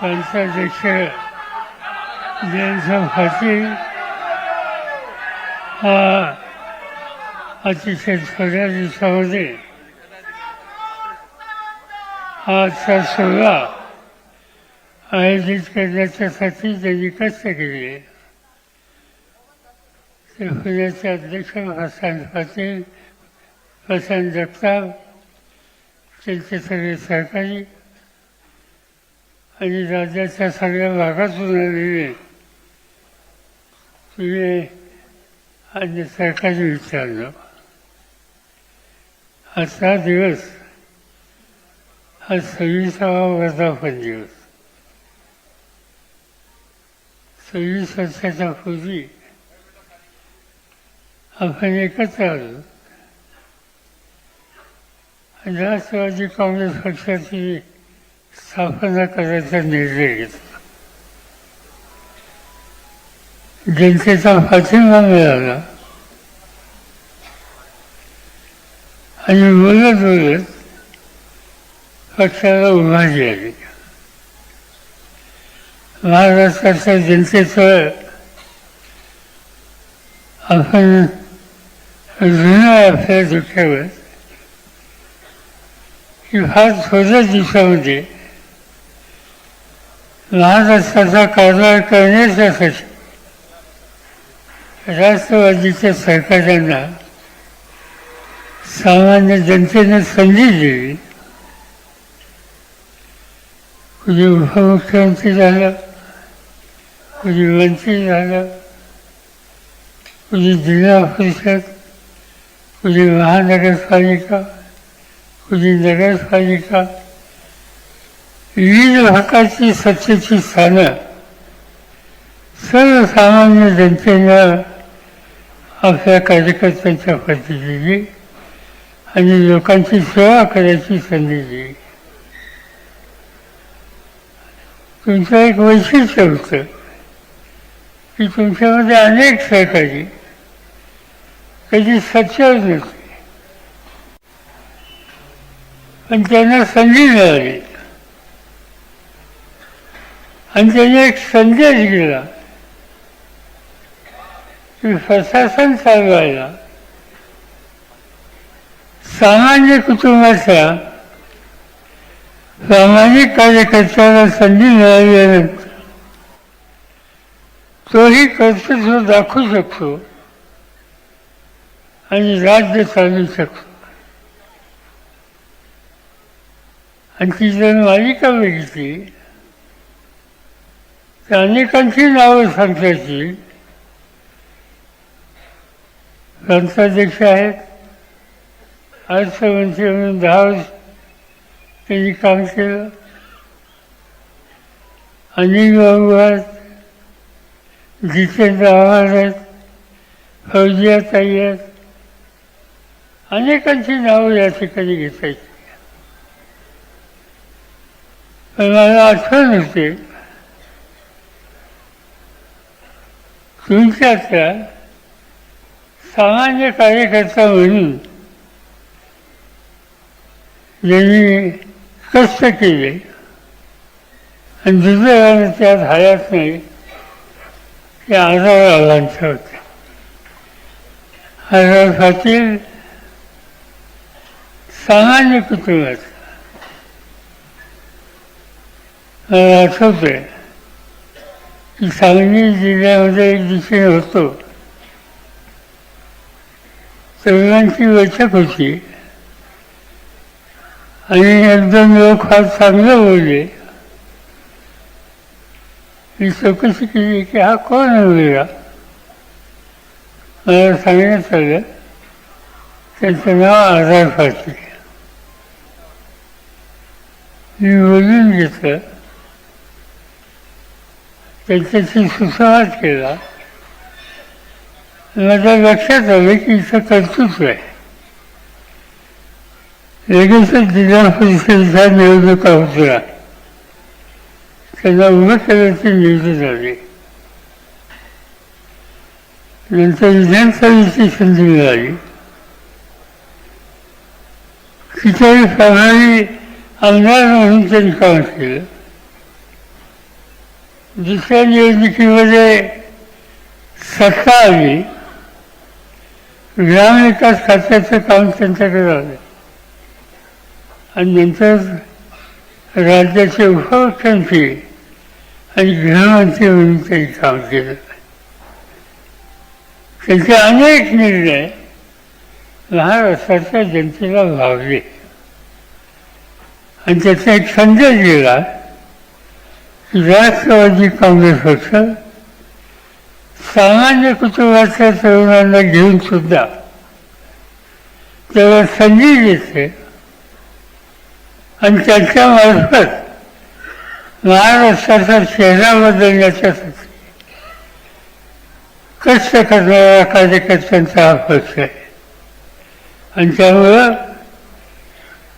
पंचाध्यक्ष जयंत पाटील हा अतिशय थोड्या दिवसामध्ये हा आजचा सोहळा आयोजित करण्याच्यासाठी त्यांनी कष्ट केले. ते अध्यक्ष हसन पाटील प्रशांत जगताप त्यांचे सगळे सहकारी आणि राज्याच्या सगळ्या भागातून आलेले तुझे आणि सरकारी विचारलं आजचा दिवस हा सव्वीसावा वर्धापन दिवस. सव्वीस वर्षाच्या पूर्वी आपण एकत्र आलो. राष्ट्रवादी काँग्रेस पक्षाची स्थापना करायचा निर्णय घेतला. जनतेचा पाठिंबा मिळाला. आणि बोलत बोलत पक्षाला उभारी आली महाराष्ट्राच्या जनतेचं आपण जुन्या आपल्या दुःखावर की फार थोड्या दिवसामध्ये महाराष्ट्राचा कारभार करण्याच्यासाठी राष्ट्रवादीच्या सरकारांना सामान्य जनतेने संधी दिली कुणी उपमुख्यमंत्री झालं कुणी मंत्री झालं कुणी जिल्हा परिषद कुणी महानगरपालिका कुणी नगरपालिका विविध हकाची सत्तेची स्थानं सर्वसामान्य जनतेनं आपल्या कार्यकर्त्यांच्या पद्धतीने आणि लोकांची सेवा करायची संधी दिली. तुमचं एक वैशिष्ट्य होतं की तुमच्यामध्ये अनेक सहकारी कधी सच्चर नसते पण त्यांना संधी मिळाली. आणि त्यांनी एक संदेश गेला की प्रशासन चालवायला सामान्य कुटुंबाच्या सामाजिक कार्यकर्त्याला संधी मिळाल्यानंतर तोही कर्तृत्व दाखवू शकतो आणि राज्य चालू शकतो. आणि ती जर मालिका बघितली अनेकांची नावं सांगता येतील ग्रंथाध्यक्ष आहेत. अर्थमंत्री म्हणून दहा वर्ष त्यांनी काम केलं. अनिल बाबू आहेत. जितेंद्र आव्हाड आहेत. फौजिया ताई आहेत. अनेकांची नावं या ठिकाणी घेता येतील. पण मला आठवण होते तुमच्यातल्या सामान्य कार्यकर्ता म्हणून ज्यांनी कष्ट केले. आणि दुसऱ्या त्यात हयात नाही ते आजार आव्हानचे होते आजार पाटील सामान्य कुटुंबात मला आठवतंय सांगली जिल्ह्यामध्ये एक होतो. तरुणांची बैठक होती. आणि एकदम लोक फार चांगलं बोलले. मी चौकशी केली की हा कोण मुलगा? मला सांगण्यात आलं त्यांचं नाव आधार पाटील मी बोलून घेतलं त्याच्याशी सुसंवाद केला. माझ्या लक्षात आलं की इथं कर्तृत्व आहे. लगेचच जिल्हा परिषदेच्या निवडणुका होत्या त्यांना उभं करायची निवडून आली नंतर विधानसभेची संधी मिळाली. तिथे प्रभावी आमदार म्हणून त्यांनी काम केलं. दुसऱ्या निवडणुकीमध्ये सत्ता आली. ग्रामविकास खात्याचं काम त्यांच्याकडे आलं आणि नंतर राज्याचे उपमुख्यमंत्री आणि गृहमंत्री म्हणून त्यांनी काम केलं. त्यांचे अनेक निर्णय महाराष्ट्राच्या जनतेला भावले. आणि त्याचा एक संदेश दिला. राष्ट्रवादी काँग्रेस पक्ष सामान्य कुटुंबाच्या तरुणांना घेऊन सुद्धा त्याला संधी देते. आणि त्याच्यामार्फत महाराष्ट्राचा चेहरा बदलण्याच्यासाठी कष्ट करणाऱ्या कार्यकर्त्यांचा हा पक्ष आहे. आणि त्यामुळं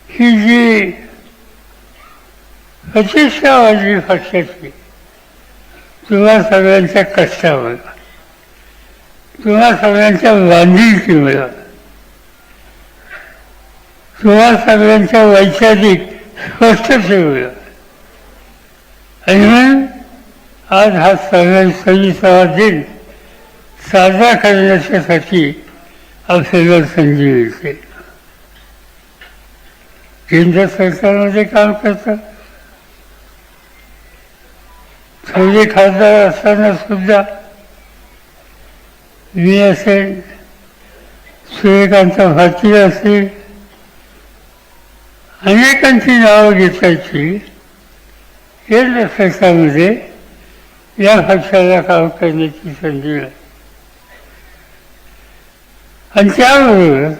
ही जी अतिशय वाजवी पक्षाची किंवा सगळ्यांच्या कष्टावर किंवा सगळ्यांच्या बांधिलकीमुळं किंवा सगळ्यांच्या वैचारिक स्पष्टतेमुळं आणि म्हणून आज हा सगळ्या सव्वीसावा दिन साजरा करण्याच्यासाठी आपल्याला संधी मिळते. केंद्र सरकारमध्ये काम करतात. थोडे खासदार असताना सुद्धा मी असेल सूर्यकांत भाटील असेल अनेकांची नावं घेतायची हे लक्षामध्ये या पक्षाला काम करण्याची संधी मिळाली. आणि त्याबरोबर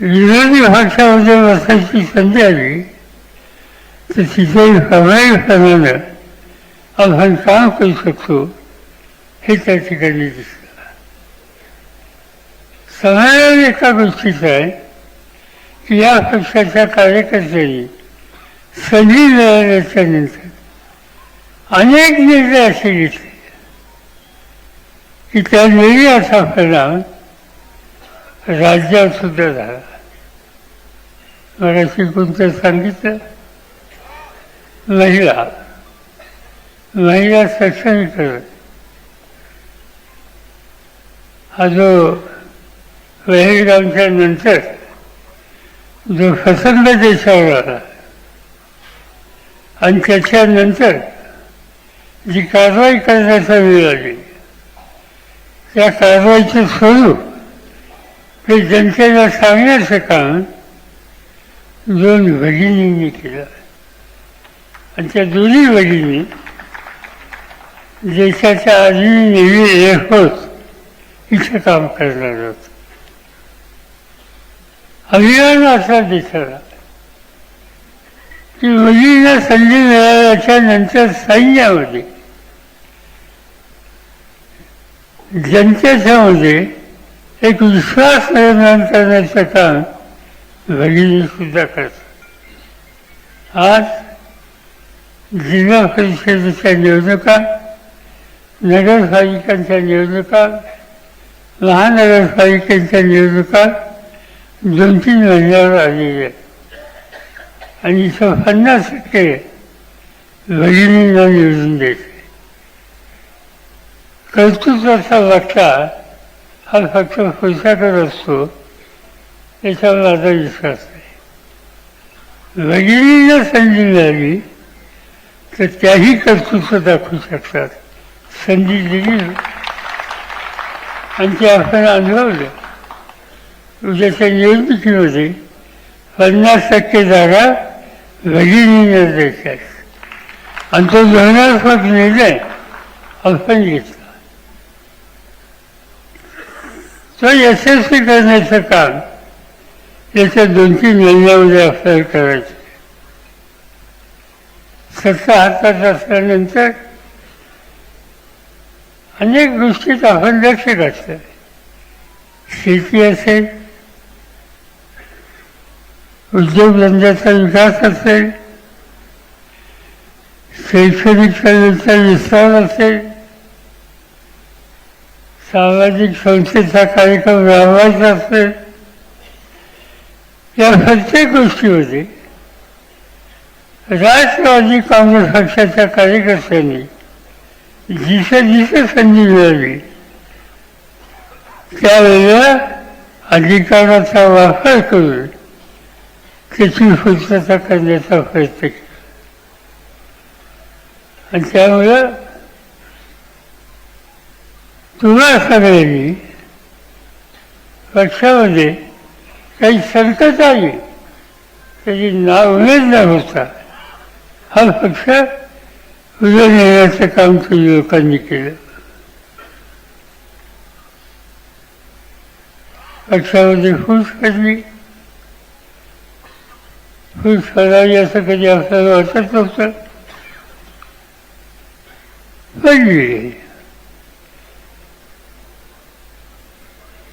विरोधी भाषामध्ये बसायची संधी आली तर तिथेही प्रभावीपणानं आपण काम करू शकतो हे? त्या ठिकाणी दिसतं समाधान एका गोष्टीचं आहे की या पक्षाच्या कार्यकर्त्यांनी संधी मिळाल्याच्या नंतर अनेक निर्णय असे घेतले की त्या निर्णयाचा परिणाम राज्यात सुद्धा झाला मराठी कोणतं सांगितलं महिला। महिला सक्षमीकरण हा जो वहेलगावच्या नंतर जो प्रसंग देशावर आला आणि त्याच्यानंतर जी कारवाई करण्याचा वेळ आली त्या कारवाईचं स्वरूप हे जनतेला सांगण्याचं काम दोन भगिनींनी केलं. आणि त्या दोन्ही भगिनी देशाच्या आधी नेहमी एअरफोर्स इथं काम करणार होत अभिमान असा दिसला की मुलींना संधी मिळाल्याच्या नंतर सैन्यामध्ये जनतेच्या मध्ये एक विश्वास निर्माण करण्याचं काम भगिनी सुद्धा करतात आज जिल्हा परिषदेच्या निवडणुका नगरपालिकांच्या निवडणुका महानगरपालिकेच्या निवडणुका दोन तीन महिन्यावर आलेल्या आहेत. आणि इथं पन्नास टक्के भगिनींना निवडून द्यायचे. कर्तृत्वाचा वाटा हा फक्त पैशाकडे असतो याचा माझा विश्वास आहे. भगिनींना संधी मिळाली तर त्याही कर्तृत्व दाखवू शकतात. संधी दिली आणि ते आपण अनुभवलं उद्याच्या निवडणुकीमध्ये पन्नास टक्के जागा भगिनींना द्यायच्यात आणि तो धोरणात्मक निर्णय आपण घेतला. तो यशस्वी करण्याचं काम याच्या दोन तीन महिन्यामध्ये आपल्याला करायचं सत्ता हातात असल्यानंतर अनेक गोष्टीत आपण लक्ष घातलं शेती असेल उद्योगधंद्याचा विकास असेल शैक्षणिक सेवेचा विस्तार असेल सामाजिक संस्थेचा कार्यक्रम राबवायचा असेल या प्रत्येक गोष्टीमध्ये राष्ट्रवादी काँग्रेस पक्षाच्या कार्यकर्त्यांनी जिथे जिथे संधी मिळाली त्यावेळेला अधिकाराचा वापर करून त्याची स्वच्छता करण्याचा प्रयत्न केला आणि त्यामुळं तुला सगळ्यांनी पक्षामध्ये काही संकट आली त्याची नावमेद न होता। हा पक्ष पुढे नेण्याचं काम तुम्ही लोकांनी केलं. पक्षामध्ये खुश पडली खुश करावी असं कधी आपल्याला वाटत नव्हतं. पडली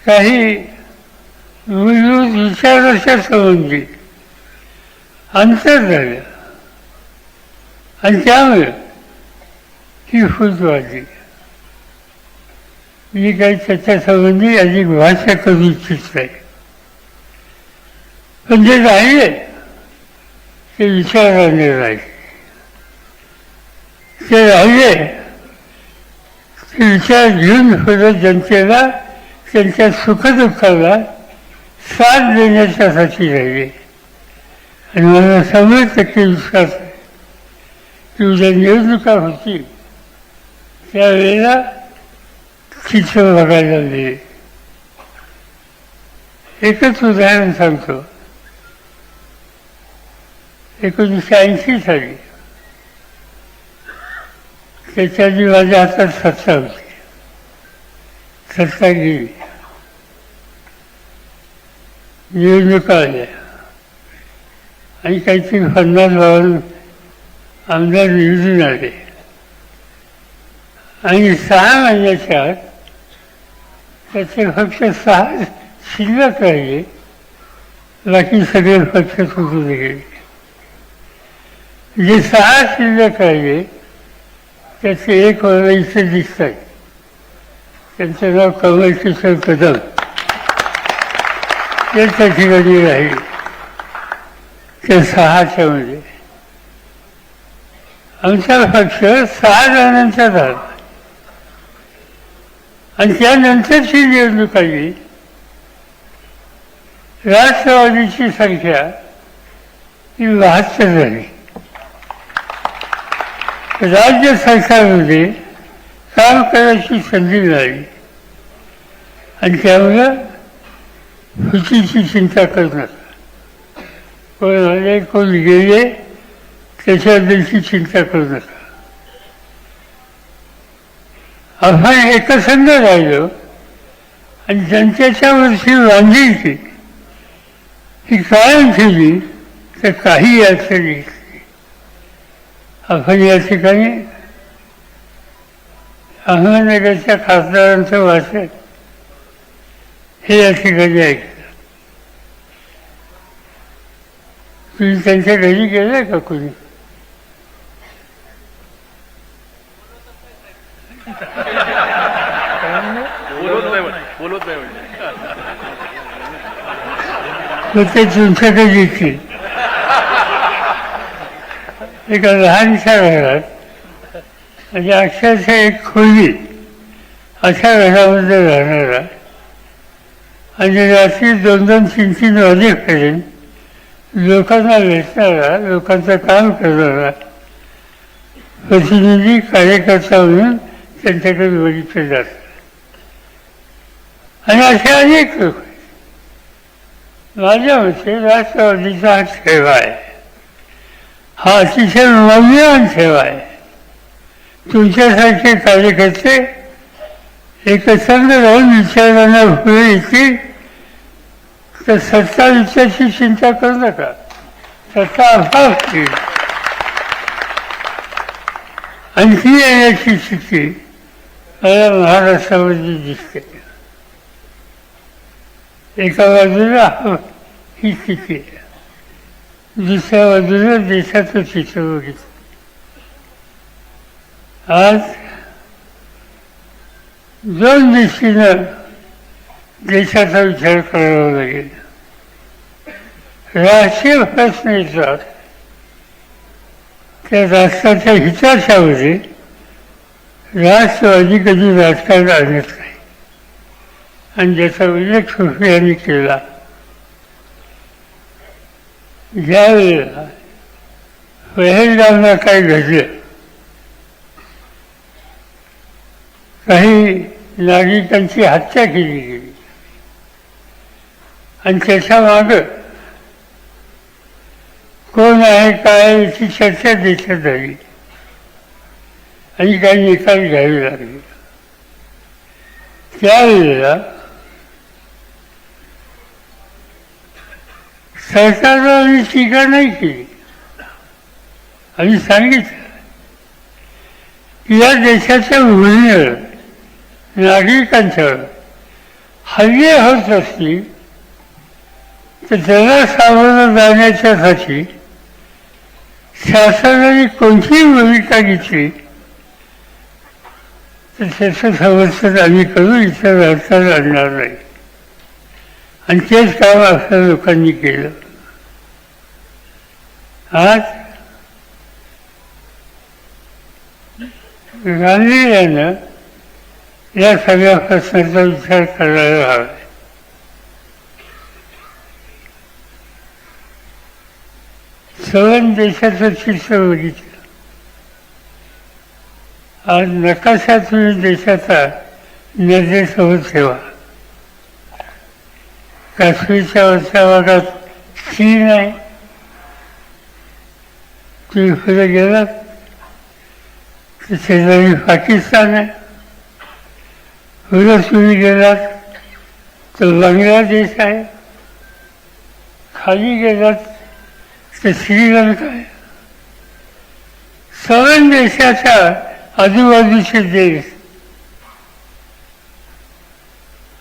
काही मूलभूत विचाराच्या संबंधी अंतर झालं. आणि त्यामुळे ही फूट मी काही त्याच्या संबंधी अधिक भाषा करू इच्छित नाही पण जे राहिले ते विचाराने राहिले ते राहिले ते विचार घेऊन पुढे जनतेला त्यांच्या सुखदुःखाला साथ देण्याच्यासाठी राहिले आणि मला शंभर टक्के विश्वास आहे की उद्या निवडणुका होती त्यावेळेला चित्र बघायला दिले एकच उदाहरण सांगतो एकोणीसशे ऐंशी साली त्याच्या माझ्या हातात सत्ता होती सत्ता गेली निवडणुका आल्या आणि काहीतरी पन्नास बावन्न आमदार निवडून आले आणि सहा महिन्याच्या आत त्याचे फक्त सहा शिल्लक राहिले. बाकी सगळे पक्ष सुटून गेले. जे सहा शिल्लक राहिले त्याचे एक वर्ग इथे दिसत आहे त्यांचं नाव कमलकिशोर कदम. ते त्या ठिकाणी राहील. ते सहाच्या मध्ये. आमचा पक्ष सहा जणांचा झाला आणि त्यानंतरची निवडणूक आली. राष्ट्रवादीची संख्या ही बहात्तर झाली. राज्य सरकारमध्ये काम करायची संधी मिळाली. आणि त्यामुळं फुटीची चिंता करू नका कोण आले कोण गेले त्याच्याबद्दलची चिंता करू नका आपण एकसंध राहिलो आणि जनतेच्या वरची बांधिलकी ही कायम ठेवली तर काही अडचण येत आपण या ठिकाणी अहमदनगरच्या खासदारांचं वाचन हे या ठिकाणी ऐकलं. तुम्ही त्यांच्या घरी गेलाय का कोणी? बोलत नाही म्हणे. नाही म्हणजे ते तुमच्याकडे येतील एका लहानशा घरात म्हणजे अक्षरशः एक खोली अशा घरामध्ये राहणारा आणि रात्री दोन दोन तीन तीन वाजेपर्यंत लोकांना भेटणारा लोकांचं काम करणारा प्रतिनिधी कार्यकर्ता म्हणून त्यांच्याकडे बघितलं जातं आणि असे अनेक लोक माझ्या मते राष्ट्रवादीचा हा ठेवा आहे. हा अतिशय मौल्यवान ठेवा आहे. तुमच्यासारखे कार्यकर्ते एकत्र राहून विचारांना पुढे येतील तर सत्ता विचारची चिंता करू नका. सत्ता अभाव आणखी येण्याची स्थिती मला महाराष्ट्रामध्ये दिसते एका बाजूला ही स्थिती आहे दुसऱ्या बाजूला देशाचं चित्र बघितलं आज दोन दृष्टीनं देशाचा विचार करावा लागेल राष्ट्रीय प्रश्न येतात त्या राष्ट्राच्या हिताच्यामध्ये राष्ट्रवादी कधी राजकारण आणत नाही. आणि ज्याचा उल्लेख सुफियांनी केला ज्या वेळेला पहलगामला काय घडलं काही नागरिकांची हत्या केली गेली. आणि त्याच्या माग कोण आहे काय याची चर्चा देशात झाली. आणि काही निकाल घ्यावे लागले. त्यावेळेला सरकारला आम्ही टीका नाही केली. आम्ही सांगितलं की या देशाच्या भूमीवर नागरिकांच्यावर हल्ले होत असतील तर त्याला सामोरं जाण्याच्यासाठी शासनाने कोणतीही भूमिका घेतली तर त्याचं समर्थन आम्ही करू इतर अडचण आणणार नाही. आणि तेच काम आपल्या लोकांनी केलं. आज गांधीयानं या सगळ्या प्रश्नाचा विचार करायला हवा. सवन देशाचं चित्र बघितलं आज नकाशा देशाचा निर्देश होत ठेवा. काश्मीरच्या वरच्या भागात चीन आहे. तुम्ही पुढे गेलात. तर शेजारी पाकिस्तान आहे. पुढे तुम्ही गेलात तर बांगलादेश आहे. खाली गेलात तर श्रीलंका आहे. सवन देशाच्या आजूबाजूचे देश.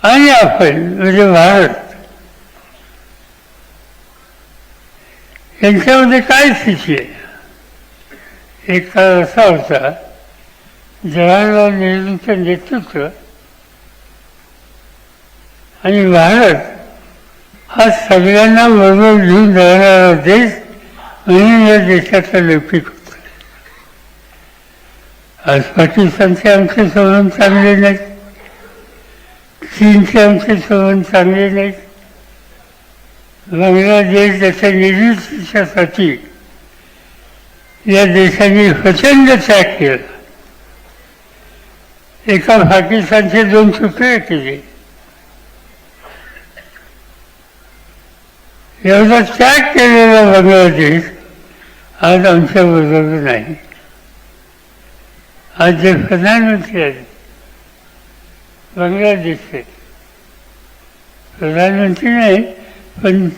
आणि आपण म्हणजे भारत. यांच्यामध्ये काय स्थिती आहे? एक काळ असा होता जवाहरलाल नेहरूंचं नेतृत्व आणि भारत हा सगळ्यांना बरोबर घेऊन जाणारा देश म्हणून या देशाचा लौकिक आज पाकिस्तानचे आमचे संबंध चांगले नाहीत. चीनचे आमचे संबंध चांगले नाहीत. बांगलादेश त्याच्या निर्मितीच्यासाठी या देशाने प्रचंड त्याग केला. एका पाकिस्तानचे दोन तुकडे केले. एवढा त्याग केलेला बांगलादेश आज आमच्या बरोबर नाही. आज जे प्रधानमंत्री आहेत बांगलादेशचे. प्रधानमंत्री नाही पण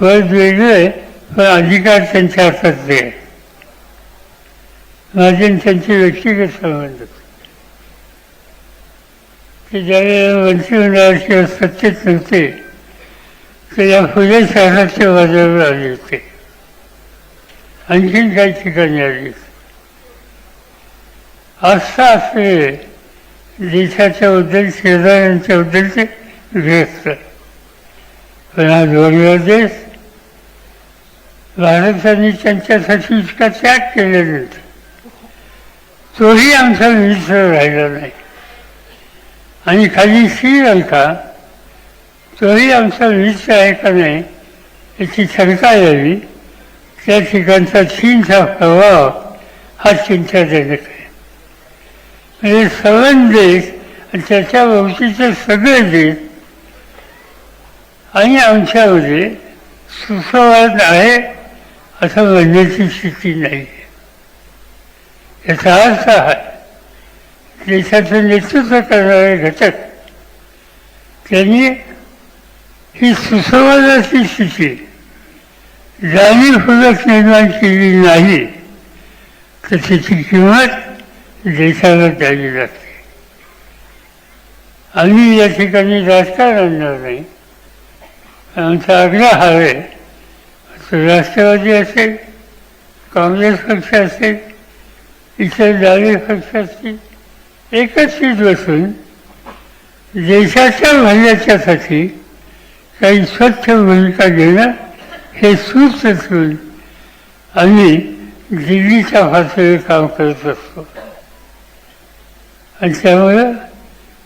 पद वेगळं आहे पण अधिकार त्यांच्या हातातले आहे. माझे त्यांचे व्यक्तिगत संबंध. ते ज्यावेळेला मंत्रिमंडळात किंवा सत्तेत नव्हते तर या फुले शहराच्या बाजारावर आले होते. आणखीन काही ठिकाणी आले होते. असं असले देशाच्या बद्दल शेजाऱ्यांच्या बद्दलचे व्यस्त. पण आज देश भारताने त्यांच्यासाठी इतका त्याग केल्यानंतर तोही आमचा मित्र राहिला नाही. आणि खाली श्रीलंका तोही आमचा मित्र आहे का नाही याची शंका यावी. त्या ठिकाणचा चीनचा प्रभाव हा चिंताजनक आहे. म्हणजे सवन देश आणि त्याच्या भोवतीचे सगळे देश आणि आमच्यामध्ये सुसंवाद आहे असं म्हणण्याची स्थिती नाही. याचा अर्थ हा देशाचं नेतृत्व करणारे घटक त्यांनी ही सुसंवादाची स्थिती जाणीवपूर्वक निर्माण केली नाही तर त्याची किंमत देशाला द्यावी लागते आम्ही या ठिकाणी राजकारण आणणार नाही. आमचा आग्रह हा आहे राष्ट्रवादी असेल काँग्रेस पक्ष असेल इतर डावे पक्ष असतील एकत्रित बसून देशाच्या भल्याच्यासाठी काही स्वच्छ भूमिका घेणं हे सूत्र असून आम्ही दिल्लीच्या भाषेवर काम करत असतो. आणि त्यामुळं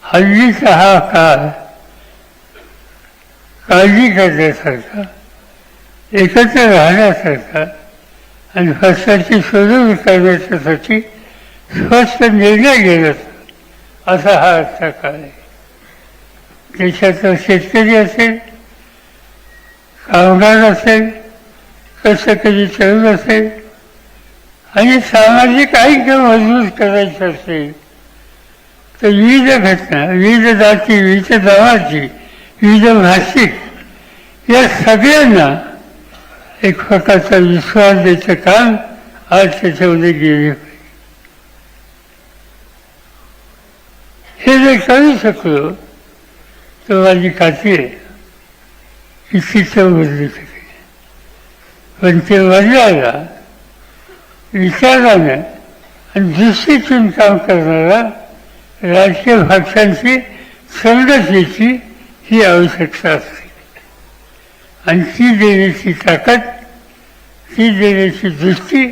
हल्लीचा हा काळ काळजी करण्यासारखा एकत्र राहण्यासारखा आणि फसवाची सोडवणूक करण्याच्यासाठी स्वस्थ निर्णय घेण्याचा असा हा आजचा काळ आहे. देशाचा शेतकरी असेल कामगार असेल कष्टकरी तरुण असेल आणि सामाजिक ऐक्य मजबूत करायचं असेल तर विविध घटना विविध जाती विविध धर्माची विविध भाषिक या सगळ्यांना एक प्रकारचा विश्वास द्यायचं काम आज त्याच्यामध्ये गेले हे जर करू शकलो तर माझी काती आहे की बदलू शकेल पण ते बदलायला विचारानं आणि दृष्टीतून काम करणारा राजकीय पक्षांची संगतीची ही आवश्यकता असते. आणि ती देण्याची ताकद ती देण्याची दृष्टी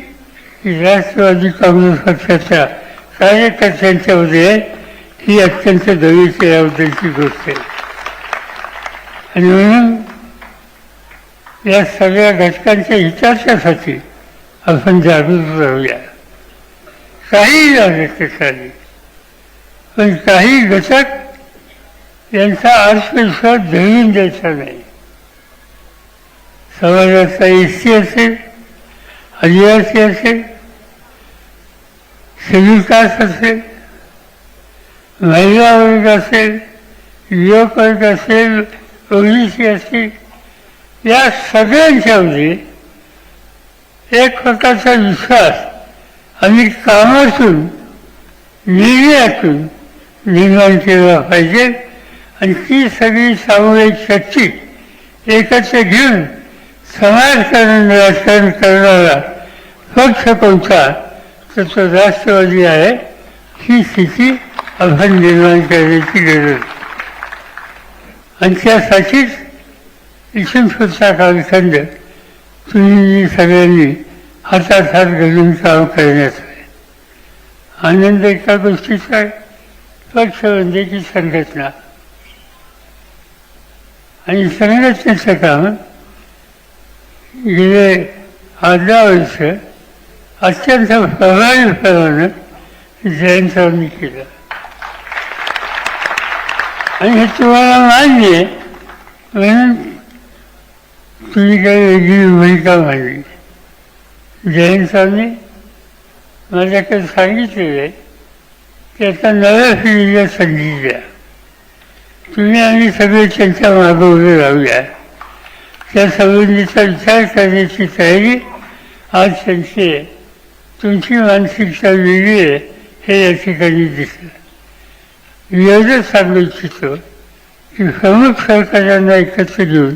ही राष्ट्रवादी काँग्रेस पक्षाच्या कार्यकर्त्यांच्यामध्ये आहे ही अत्यंत दवीची याबद्दलची गोष्ट आहे. आणि म्हणून या सगळ्या घटकांच्या हिताच्यासाठी आपण जागृत राहूया. काही झालं पण काही घटक यांचा आत्मविश्वास धरून द्यायचा नाही. समाजाचा एस सी असेल आदिवासी असेल शेड्यूल कास्ट असेल महिला वर्ग असेल युवक वर्ग असेल ओबीसी असेल या सगळ्यांच्यामध्ये एक प्रकारचा विश्वास आणि कामातून निर्णयातून निर्माण केला पाहिजे. आणि ती सगळी सामूहिक शक्ती एकत्र घेऊन समाजकारण राजकारण करणारा पक्ष कोणता तर तो राष्ट्रवादी आहे. ही स्थिती आपण निर्माण करण्याची गरज. आहे. आणि त्यासाठीच इथून पुढचा कालखंड तुम्ही सगळ्यांनी हातात हात घालून काम करण्याचं आहे. आनंद एका गोष्टीचा आहे. पक्ष म्हणजे संघटना. आणि संघटनेचं काम गेले अर्धा वर्ष अत्यंत प्रभावीपणानं जयंतांनी केलं. आणि हे तुम्हाला मान्य आहे म्हणून तुम्ही काही वेगळी भूमिका मांडली. जयंतांनी माझ्याकडे सांगितलेलं आहे. त्याचा नव्या पिढीला संधी द्या. तुम्ही आम्ही सगळे त्यांच्या मागे उभे राहूया. त्या संबंधीचा विचार करण्याची तयारी आज त्यांची आहे. तुमची मानसिकता वेगळी आहे हे या ठिकाणी दिसलं. एवढंच सांगू इच्छितो की प्रमुख सरकारांना एकत्र घेऊन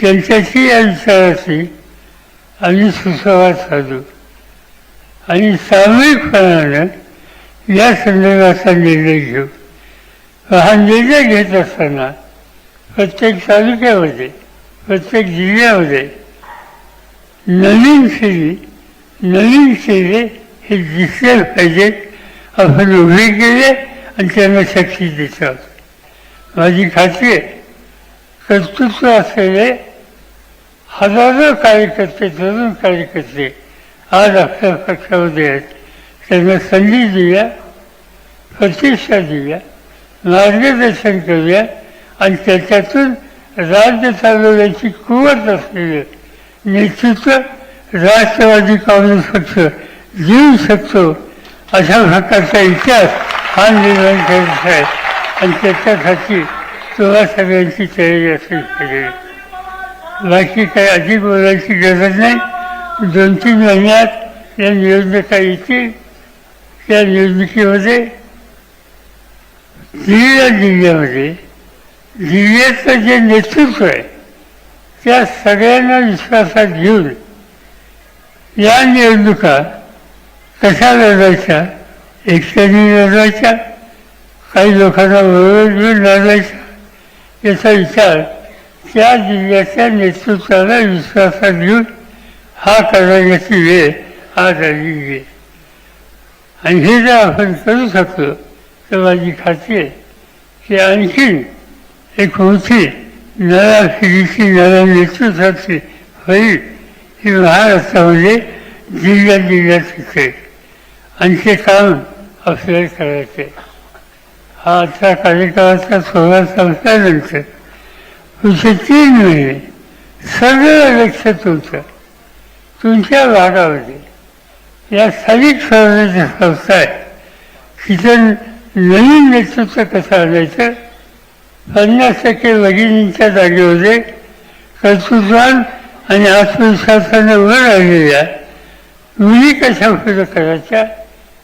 त्यांच्याशी या विचाराशी आम्ही सुसंवाद साधू. आणि सामूहिकपणानं या संदर्भाचा निर्णय घेऊ हा निर्णय घेत असताना प्रत्येक तालुक्यामध्ये प्रत्येक जिल्ह्यामध्ये नवीन शैली नवीन शैली हे दिसले पाहिजेत आपण उभे केले आणि त्यांना शक्ती देतात. माझी खात्री आहे कर्तृत्व असलेले हजारो कार्यकर्ते तरुण कार्यकर्ते आज आपल्या पक्षामध्ये आहेत. त्यांना संधी देऊया प्रतिष्ठा देऊया मार्गदर्शन करूया आणि त्याच्यातून राज्य चालवण्याची कुवत असलेले नेतृत्व राष्ट्रवादी काँग्रेस पक्ष देऊ शकतो अशा प्रकारचा इतिहास हा निर्माण करायचा आहे. आणि त्याच्यासाठी तुम्हा सगळ्यांची तयारी असली पाहिजे बाकी काही अधिक बोलायची गरज नाही. दोन तीन महिन्यात या निवडणुका येतील. त्या निवडणुकीमध्ये दिल्लीला जिल्ह्यामध्ये जिल्ह्याचं जे नेतृत्व आहे त्या सगळ्यांना विश्वासात घेऊन या निवडणुका कशा लढायच्या एकट्याने लढवायच्या काही लोकांना वळवळ घेऊन लढवायच्या याचा विचार त्या जिल्ह्याच्या नेतृत्वाला विश्वासात घेऊन हा करण्याची वेळ आज आलेली आहे आणि हे जर आपण करू शकलो तर माझी खात्री आहे की आणखीन एक मोठी नव्या पिढीची नव्या नेतृत्वाची होईल ही महाराष्ट्रामध्ये जिल्ह्या जिल्ह्यात शिकेल आणि ते काम आपल्याला करायचे हा आजचा कार्यकाळाचा सोहळा संपल्यानंतर पुढचे तीन महिने सगळं लक्ष तुमचं तुमच्या भागामध्ये या स्थानिक स्वराज्य संस्था आहे. तिथं नवीन नेतृत्व कसं आणायचं? पन्नास टक्के भगिनींच्या जागेमध्ये कर्तृत्वान आणि आत्मविश्वासाने वर आलेल्या मुली कशा पुढं करायच्या?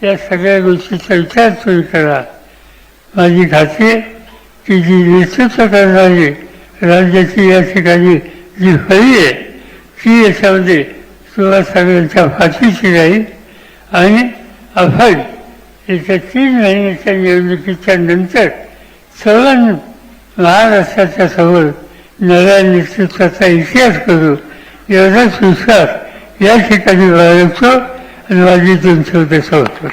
या सगळ्या गोष्टीचा विचार तुम्ही करा. माझी खात्री आहे की जी नेतृत्व करणारी राज्याची या ठिकाणी जी हवी आहे ती याच्यामध्ये किंवा सगळ्यांच्या फाशीची राहील आणि आपण येत्या तीन महिन्याच्या निवडणुकीच्या नंतर सर्वांनी महाराष्ट्राच्या समोर नव्या नेतृत्वाचा इतिहास करू एवढाच विश्वास या ठिकाणी बाळगतो आणि माझी तुमचं होतो.